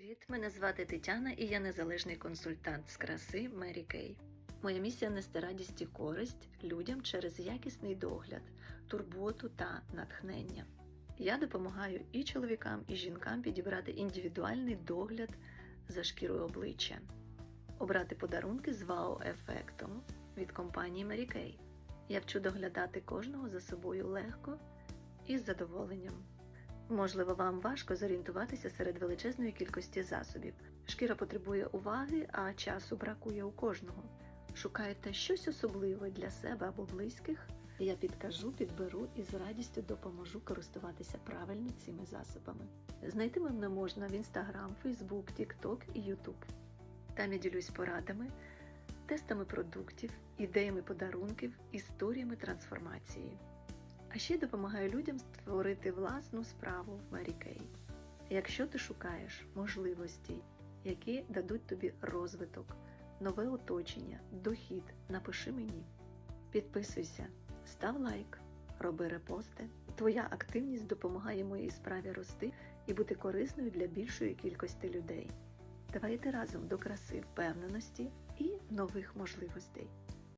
Привіт! Мене звати Тетяна і я незалежний консультант з краси Мері Кей. Моя місія нести радість і користь людям через якісний догляд, турботу та натхнення. Я допомагаю і чоловікам, і жінкам підібрати індивідуальний догляд за шкірою обличчя, обрати подарунки з вау-ефектом від компанії Mary Kay. Я вчу доглядати кожного за собою легко і з задоволенням. Можливо, вам важко зорієнтуватися серед величезної кількості засобів. Шкіра потребує уваги, а часу бракує у кожного. Шукаєте щось особливе для себе або близьких? Я підкажу, підберу і з радістю допоможу користуватися правильно цими засобами. Знайти мене можна в Instagram, Facebook, TikTok і YouTube. Там я ділюсь порадами, тестами продуктів, ідеями подарунків, історіями трансформації. А ще допомагаю людям створити власну справу в Mary Kay. Якщо ти шукаєш можливості, які дадуть тобі розвиток, нове оточення, дохід, напиши мені. Підписуйся, став лайк, роби репости. Твоя активність допомагає моїй справі рости і бути корисною для більшої кількості людей. Давайте разом до краси, впевненості і нових можливостей.